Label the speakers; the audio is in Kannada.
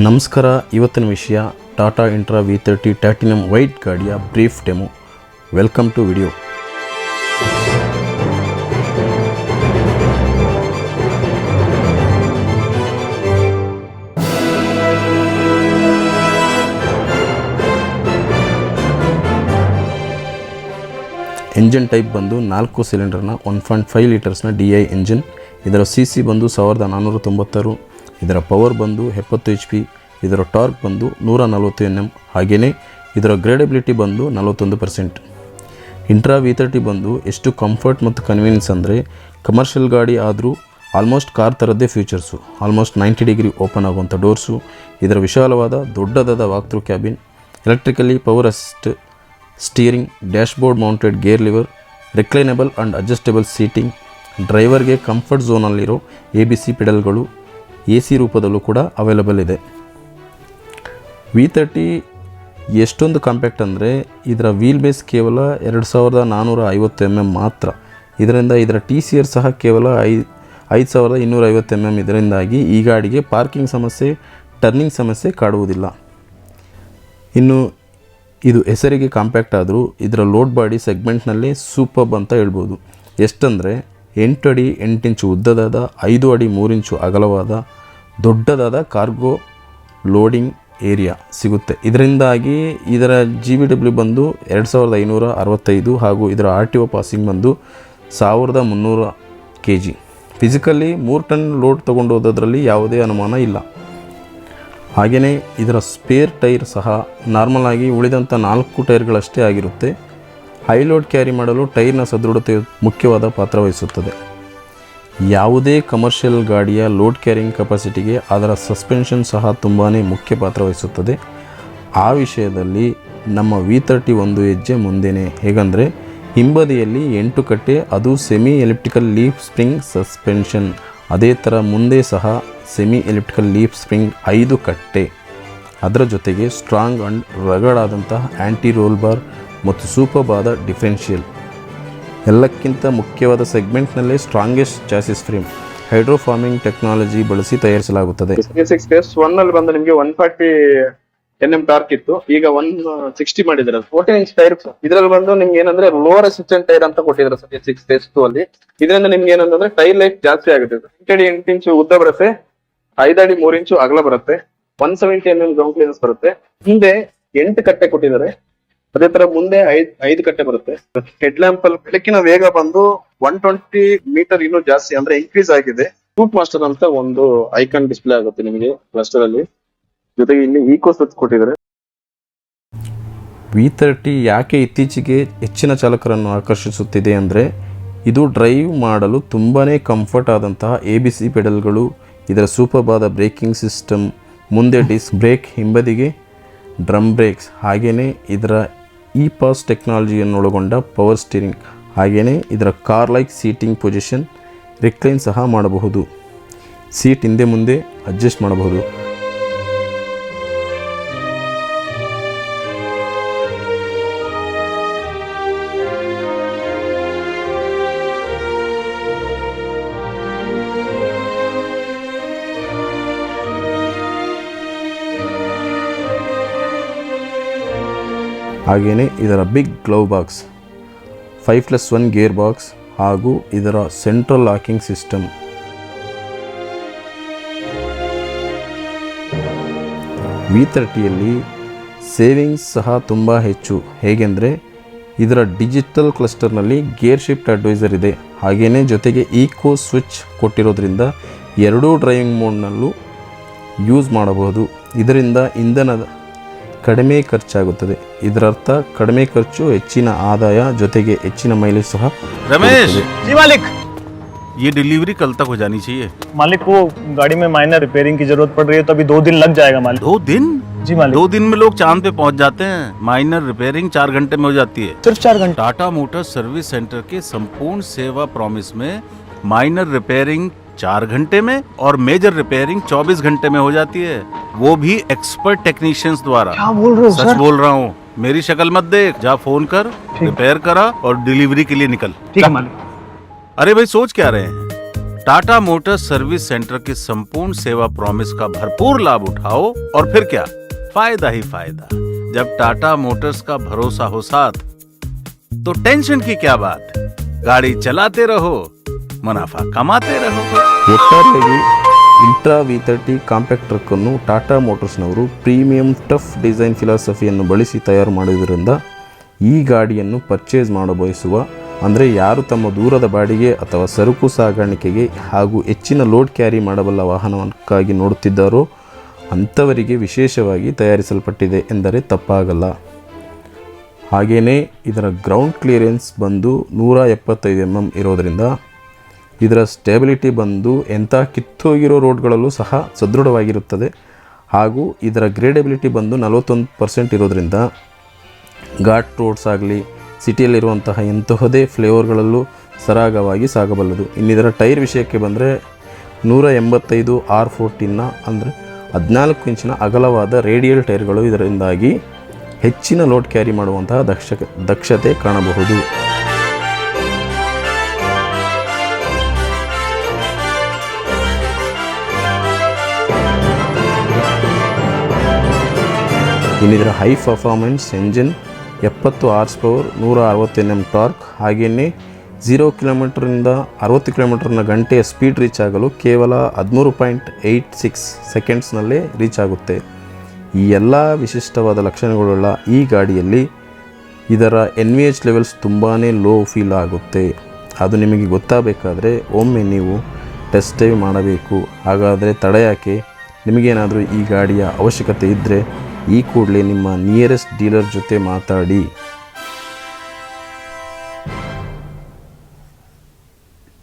Speaker 1: ನಮಸ್ಕಾರ, ಇವತ್ತಿನ ವಿಷಯ Tata Intra V thirty platinum white ಗಾಡಿಯ brief demo. Welcome to video. Engine type ಬಂದು ನಾಲ್ಕು ಸಿಲಿಂಡರ್ನ ಒನ್ ಪಾಯಿಂಟ್ ಫೈವ್ ಲೀಟರ್ಸ್ನ ಡಿ ಐ ಎಂಜಿನ್ ಇದರ ಸಿ ಸಿ ಬಂದು ಸಾವಿರದ ನಾನ್ನೂರ ತೊಂಬತ್ತಾರು ಇದರ ಪವರ್ ಬಂದು ಎಪ್ಪತ್ತು ಎಚ್ ಪಿ ಇದರ ಟಾರ್ಕ್ ಬಂದು ನೂರ ನಲವತ್ತು ಎನ್ ಎಂ ಹಾಗೆಯೇ ಇದರ ಗ್ರೇಡಬಿಲಿಟಿ ಬಂದು ನಲವತ್ತೊಂದು ಪರ್ಸೆಂಟ್ ಇಂಟ್ರಾ ವಿ ತರ್ಟಿ ಬಂದು ಎಷ್ಟು ಕಂಫರ್ಟ್ ಮತ್ತು ಕನ್ವೀನಿಯನ್ಸ್ ಅಂದರೆ ಕಮರ್ಷಿಯಲ್ ಗಾಡಿ ಆದರೂ almost car ಥರದ್ದೇ features almost ninety degree open ಆಗುವಂಥ ಡೋರ್ಸು ಇದರ ವಿಶಾಲವಾದ ದೊಡ್ಡದಾದ walkthrough cabin electrically power assist steering dashboard mounted gear lever reclinable and adjustable seating ಡ್ರೈವರ್ಗೆ ಕಂಫರ್ಟ್ ಝೋನಲ್ಲಿರೋ ಎ ಬಿ ಸಿ ಪೆಡಲ್ಗಳು ಎ ಸಿ ರೂಪದಲ್ಲೂ ಕೂಡ ಅವೈಲಬಲ್ ಇದೆ. ವಿ ತರ್ಟಿ ಎಷ್ಟೊಂದು ಕಾಂಪ್ಯಾಕ್ಟ್ ಅಂದರೆ ಇದರ ವೀಲ್ ಬೇಸ್ ಕೇವಲ ಎರಡು ಸಾವಿರದ ನಾನ್ನೂರ ಐವತ್ತು ಎಂ ಎಂ ಮಾತ್ರ. ಇದರಿಂದ ಇದರ ಟಿ ಸಿ ಆರ್ ಸಹ ಕೇವಲ ಐ, ಐದು ಸಾವಿರದ ಇನ್ನೂರ ಐವತ್ತು ಎಂ ಎಂ ಇದರಿಂದಾಗಿ ಈ ಗಾಡಿಗೆ ಪಾರ್ಕಿಂಗ್ ಸಮಸ್ಯೆ ಟರ್ನಿಂಗ್ ಸಮಸ್ಯೆ ಕಾಡುವುದಿಲ್ಲ. ಇನ್ನು ಇದು ಹೆಸರಿಗೆ ಕಾಂಪ್ಯಾಕ್ಟ್ ಆದರೂ ಇದರ ಲೋಡ್ ಬಾಡಿ ಸೆಗ್ಮೆಂಟ್ನಲ್ಲೇ ಸೂಪರ್ಬ್ ಅಂತ ಹೇಳ್ಬೋದು. ಎಷ್ಟಂದರೆ ಎಂಟು ಅಡಿ ಎಂಟಿಂಚು ಉದ್ದದಾದ, ಐದು ಅಡಿ ಮೂರಿಂಚು ಅಗಲವಾದ, ದೊಡ್ಡದಾದ ಕಾರ್ಗೋ ಲೋಡಿಂಗ್ ಏರಿಯಾ ಸಿಗುತ್ತೆ. ಇದರಿಂದಾಗಿ ಇದರ ಜಿ ಬಿ ಡಬ್ಲ್ಯೂ ಬಂದು ಎರಡು ಸಾವಿರದ ಐನೂರ ಅರವತ್ತೈದು ಹಾಗೂ ಇದರ ಆರ್ ಟಿ ಒ ಪಾಸಿಂಗ್ ಬಂದು ಸಾವಿರದ ಮುನ್ನೂರ ಕೆ ಜಿ ಫಿಸಿಕಲಿ ಮೂರು ಟನ್ ಲೋಡ್ ತೊಗೊಂಡು ಹೋಗೋದ್ರಲ್ಲಿ ಯಾವುದೇ ಅನುಮಾನ ಇಲ್ಲ. ಹಾಗೆಯೇ ಇದರ ಸ್ಪೇರ್ ಟೈರ್ ಸಹ ನಾರ್ಮಲ್ ಆಗಿ ಉಳಿದಂಥ ನಾಲ್ಕು ಟೈರ್ಗಳಷ್ಟೇ ಆಗಿರುತ್ತೆ. ಹೈ ಲೋಡ್ ಕ್ಯಾರಿ ಮಾಡಲು ಟೈರ್ನ ಸದೃಢತೆ ಮುಖ್ಯವಾದ ಪಾತ್ರ ವಹಿಸುತ್ತದೆ. ಯಾವುದೇ ಕಮರ್ಷಿಯಲ್ ಗಾಡಿಯ ಲೋಡ್ ಕ್ಯಾರಿಂಗ್ ಕೆಪಾಸಿಟಿಗೆ ಅದರ ಸಸ್ಪೆನ್ಷನ್ ಸಹ ತುಂಬಾ ಮುಖ್ಯ ಪಾತ್ರ ವಹಿಸುತ್ತದೆ. ಆ ವಿಷಯದಲ್ಲಿ ನಮ್ಮ ವಿ ತರ್ಟಿ ಒಂದು ಹೆಜ್ಜೆ ಮುಂದೆನೇ. ಹೇಗಂದರೆ, ಹಿಂಬದಿಯಲ್ಲಿ ಎಂಟು ಕಟ್ಟೆ, ಅದು semi elliptical leaf spring suspension ಅದೇ ಥರ ಮುಂದೆ ಸಹ ಸೆಮಿ ಎಲಿಪ್ಟಿಕಲ್ ಲೀಫ್ ಸ್ಪ್ರಿಂಗ್ ಐದು ಕಟ್ಟೆ. ಅದರ ಜೊತೆಗೆ ಸ್ಟ್ರಾಂಗ್ ಆ್ಯಂಡ್ ರಗಡಾದಂತಹ ಆ್ಯಂಟಿ ರೋಲ್ ಬಾರ್ ಮತ್ತು ಸೂಪರ್ಬಾದ ಡಿಫ್ರೆನ್ಷಿಯಲ್. ಎಲ್ಲಕ್ಕಿಂತ ಮುಖ್ಯವಾದ ಸೆಗ್ಮೆಂಟ್ನಲ್ಲೇ strongest chassis frame hydroforming technology ಬಳಸಿ ತಯಾರಿಸಲಾಗುತ್ತದೆ.
Speaker 2: ಸಿಕ್ಸ್ ಒನ್ ಅಲ್ಲಿ ಬಂದು ನಿಮಗೆ one forty N M torque ಇತ್ತು. ಈಗ ಒನ್ ಸಿಕ್ಸ್ಟಿ ಮಾಡಿದ್ದಾರೆ? ಫೋರ್ಟೀನ್ ಇಂಚ್ ಟೈರ್ ಇದ್ರಲ್ಲಿ ಬಂದು ನಿಮ್ಗೆ ಏನಂದ್ರೆ ಲೋವರ್ ಅಸಿಸ್ಟೆಂಟ್ ಟೈರ್ ಅಂತ ಕೊಟ್ಟಿದ್ದಾರೆ ಸರ್ ಸಿಕ್ಸ್ ಪ್ಲಸ್ ಟೂ ಅಲ್ಲಿ. ಇದರಿಂದ ನಿಮ್ಗೆ ಏನಂದ್ರೆ ಟೈರ್ ಲೈಫ್ ಜಾಸ್ತಿ ಆಗುತ್ತೆ ಎಂಟಡಿ ಎಂಟು ಇಂಚು ಉದ್ದ ಬರುತ್ತೆ ಐದಡಿ ಮೂರ್ ಇಂಚು ಅಗಲ ಬರುತ್ತೆ one seventy M M ground clearance ಬರುತ್ತೆ. ಹಿಂದೆ ಎಂಟು ಕಟ್ಟೆ ಕೊಟ್ಟಿದ್ದಾರೆ. ಅದೇ ತರ ಮುಂದೆ ಐದ್, ಐದು ಕಟ್ಟೆ ಬರುತ್ತೆ. ಹೆಡ್ ಲ್ಯಾಂಪ್ ಅಲ್ಲಿ ಬೆಳಕಿನ ವೇಗ ಬಂದು ಒನ್ ಟ್ವೆಂಟಿ ಮೀಟರ್ ಇನ್ನೂ ಜಾಸ್ತಿ ಅಂದ್ರೆ ಇನ್ಕ್ರೀಸ್ ಆಗಿದೆ. ಸೂಟ್ ಮಾಸ್ಟರ್ ಅಂತ ಒಂದು ಐಕಾನ್ ಡಿಸ್ಪ್ಲೇ ಆಗುತ್ತೆ ನಿಮಗೆ ಕ್ಲಸ್ಟರ್ ಅಲ್ಲಿ. ಜೊತೆಗೆ ಇಲ್ಲಿ ಈಕೋ ಸ್ವಿಚ್ ಕೊಟ್ಟಿದ್ದಾರೆ.
Speaker 1: ವಿ ತರ್ಟಿ ಯಾಕೆ ಇತ್ತೀಚೆಗೆ ಹೆಚ್ಚಿನ ಚಾಲಕರನ್ನು ಆಕರ್ಷಿಸುತ್ತಿದೆ ಅಂದರೆ ಇದು ಡ್ರೈವ್ ಮಾಡಲು ತುಂಬಾ ಕಂಫರ್ಟ್ ಆದಂತಹ ಎ ಬಿ ಸಿ ಪೆಡಲ್ಗಳು ಇದರ ಸೂಪರ್ಬಾದ ಬ್ರೇಕಿಂಗ್ ಸಿಸ್ಟಮ್ ಮುಂದೆ ಡಿಸ್ಕ್ ಬ್ರೇಕ್ ಹಿಂಬದಿಗೆ ಡ್ರಮ್ ಬ್ರೇಕ್ಸ್ ಹಾಗೆಯೇ ಇದರ ಇ ಪಾಸ್ ಟೆಕ್ನಾಲಜಿಯನ್ನು ಒಳಗೊಂಡ ಪವರ್ ಸ್ಟೀರಿಂಗ್ ಹಾಗೆಯೇ ಇದರ car like seating position recline ಸಹ ಮಾಡಬಹುದು. ಸೀಟ್ ಹಿಂದೆ ಮುಂದೆ ಅಡ್ಜಸ್ಟ್ ಮಾಡಬಹುದು. ಹಾಗೆಯೇ ಇದರ big glove box five plus one gear box ಹಾಗೂ ಇದರ ಸೆಂಟ್ರಲ್ ಲಾಕಿಂಗ್ ಸಿಸ್ಟಮ್ ವಿ ಥರ್ಟಿಯಲ್ಲಿ ಸೇವಿಂಗ್ಸ್ ಸಹ ತುಂಬ ಹೆಚ್ಚು. ಹೇಗೆಂದರೆ ಇದರ ಡಿಜಿಟಲ್ ಕ್ಲಸ್ಟರ್ನಲ್ಲಿ ಗೇರ್ ಶಿಫ್ಟ್ ಅಡ್ವೈಸರ್ ಇದೆ. ಹಾಗೆಯೇ ಜೊತೆಗೆ ಈಕೋ ಸ್ವಿಚ್ ಕೊಟ್ಟಿರೋದ್ರಿಂದ ಎರಡೂ ಡ್ರೈವಿಂಗ್ ಮೋಡ್ನಲ್ಲೂ ಯೂಸ್ ಮಾಡಬಹುದು. ಇದರಿಂದ ಇಂಧನದ ಕಡಿಮೆ ಖರ್ಚಾಗುತ್ತದೆ ಇದರರ್ಥ ಕಡಿಮೆ ಖರ್ಚು ಹೆಚ್ಚಿನ ಆದಾಯ ಜೊತೆಗೆ ಹೆಚ್ಚಿನ ಮೈಲೇಜ್ ಸಹ
Speaker 3: रमेश
Speaker 4: जी मालिक
Speaker 3: ये डिलीवरी कल तक हो जानी चाहिए
Speaker 4: मालिक वो गाड़ी में माइनर रिपेयरिंग की जरूरत पड़ रही है तो अभी दो दिन लग जाएगा मालिक
Speaker 3: दो दिन
Speaker 4: जी मालिक
Speaker 3: दो दिन में लोग चांद पे पहुंच जाते हैं माइनर रिपेयरिंग चार घंटे में हो जाती है
Speaker 4: सिर्फ चार घंटे
Speaker 3: टाटा मोटर सर्विस सेंटर के संपूर्ण सेवा प्रॉमिस में माइनर रिपेयरिंग चार घंटे में और मेजर रिपेयरिंग 24 घंटे में हो जाती है। वो भी एक्सपर्ट टेक्नीशियंस द्वारा।
Speaker 4: क्या बोल रहे हो
Speaker 3: सच
Speaker 4: सर
Speaker 3: बोल रहा हूँ। मेरी शक्ल मत देख। जा फ़ोन कर रिपेयर करा और डिलीवरी के लिए निकल।
Speaker 4: ठीक है मालिक।
Speaker 3: अरे भाई सोच क्या रहे हैं? टाटा मोटर्स सर्विस सेंटर की संपूर्ण सेवा प्रॉमिस का भरपूर लाभ उठाओ और फिर क्या? फ़ायदा ही फ़ायदा। जब टाटा मोटर्स का भरोसा हो साथ तो टेंशन की क्या बात? गाड़ी चलाते रहो। मुनाफा कमाते रहो
Speaker 1: ಒಟ್ಟಾರೆಯಾಗಿ ಇಂಟ್ರಾ ವಿ ತರ್ಟಿ ಕಾಂಪ್ಯಾಕ್ಟ್ ಟ್ರಕ್ಕನ್ನು ಟಾಟಾ ಮೋಟರ್ಸ್ನವರು ಪ್ರೀಮಿಯಂ ಟಫ್ ಡಿಸೈನ್ ಫಿಲಾಸಫಿಯನ್ನು ಬಳಸಿ ತಯಾರು ಮಾಡಿದ್ದರಿಂದ ಈ ಗಾಡಿಯನ್ನು ಪರ್ಚೇಸ್ ಮಾಡ ಬಯಸುವ ಅಂದರೆ ಯಾರು ತಮ್ಮ ದೂರದ ಬಾಡಿಗೆ ಅಥವಾ ಸರಕು ಸಾಗಾಣಿಕೆಗೆ ಹಾಗೂ ಹೆಚ್ಚಿನ ಲೋಡ್ ಕ್ಯಾರಿ ಮಾಡಬಲ್ಲ ವಾಹನಕ್ಕಾಗಿ ನೋಡುತ್ತಿದ್ದಾರೋ ಅಂಥವರಿಗೆ ವಿಶೇಷವಾಗಿ ತಯಾರಿಸಲ್ಪಟ್ಟಿದೆ ಎಂದರೆ ತಪ್ಪಾಗಲ್ಲ ಹಾಗೆಯೇ ಇದರ ಗ್ರೌಂಡ್ ಕ್ಲಿಯರೆನ್ಸ್ ಬಂದು ನೂರ ಎಪ್ಪತ್ತೈದು ಎಮ್ ಎಮ್ ಇರೋದರಿಂದ ಇದರ ಸ್ಟೆಬಿಲಿಟಿ ಬಂದು ಎಂಥ ಕಿತ್ತೋಗಿರೋ ರೋಡ್ಗಳಲ್ಲೂ ಸಹ ಸದೃಢವಾಗಿರುತ್ತದೆ. ಹಾಗೂ ಇದರ ಗ್ರೇಡೆಬಿಲಿಟಿ ಬಂದು ನಲವತ್ತೊಂದು ಪರ್ಸೆಂಟ್ ಇರೋದರಿಂದ ಘಾಟ್ ರೋಡ್ಸ್ ಆಗಲಿ, ಸಿಟಿಯಲ್ಲಿರುವಂತಹ ಎಂತಹದೇ ಫ್ಲೇವರ್ಗಳಲ್ಲೂ ಸರಾಗವಾಗಿ ಸಾಗಬಲ್ಲದು. ಇನ್ನಿದರ ಟೈರ್ ವಿಷಯಕ್ಕೆ ಬಂದರೆ ನೂರ ಎಂಬತ್ತೈದು ಆರ್ ಫೋರ್ಟಿನ್ನ ಅಂದರೆ ಹದಿನಾಲ್ಕು ಇಂಚಿನ ಅಗಲವಾದ ರೇಡಿಯಲ್ ಟೈರ್ಗಳು ಇದರಿಂದಾಗಿ ಹೆಚ್ಚಿನ ಲೋಡ್ ಕ್ಯಾರಿ ಮಾಡುವಂತಹ ದಕ್ಷ ದಕ್ಷತೆ ಕಾಣಬಹುದು. ಇನ್ನಿದರ ಹೈ ಪರ್ಫಾರ್ಮೆನ್ಸ್ ಎಂಜಿನ್ ಎಪ್ಪತ್ತು ಆರ್ಸ್ ಪವರ್ ನೂರ ಅರವತ್ತೆನ್ ಎಂ ಟಾರ್ಕ್ ಹಾಗೆಯೇ ಝೀರೋ ಕಿಲೋಮೀಟ್ರಿಂದ ಅರವತ್ತು ಕಿಲೋಮೀಟರ್ನ ಗಂಟೆಯ ಸ್ಪೀಡ್ ರೀಚ್ ಆಗಲು ಕೇವಲ ಹದಿಮೂರು ಪಾಯಿಂಟ್ ಏಯ್ಟ್ ಸಿಕ್ಸ್ ಸೆಕೆಂಡ್ಸ್ನಲ್ಲೇ ರೀಚ್ ಆಗುತ್ತೆ. ಈ ಎಲ್ಲ ವಿಶಿಷ್ಟವಾದ ಲಕ್ಷಣಗಳುಳ್ಳ ಈ ಗಾಡಿಯಲ್ಲಿ ಇದರ ಎನ್ ವಿ ಎಚ್ ಲೆವೆಲ್ಸ್ ತುಂಬಾ ಲೋ ಫೀಲ್ ಆಗುತ್ತೆ. ಅದು ನಿಮಗೆ ಗೊತ್ತಾಗಬೇಕಾದ್ರೆ ಒಮ್ಮೆ ನೀವು ಟೆಸ್ಟ್ ಡ್ರೈವ್ ಮಾಡಬೇಕು. ಹಾಗಾದರೆ ತಡೆಯಾಕೆ ನಿಮಗೇನಾದರೂ ಈ ಗಾಡಿಯ ಅವಶ್ಯಕತೆ ಇದ್ದರೆ ಈ ಕೂಡಲೇ ನಿಮ್ಮ ನಿಯರೆಸ್ಟ್ ಡೀಲರ್ ಜೊತೆ ಮಾತಾಡಿ.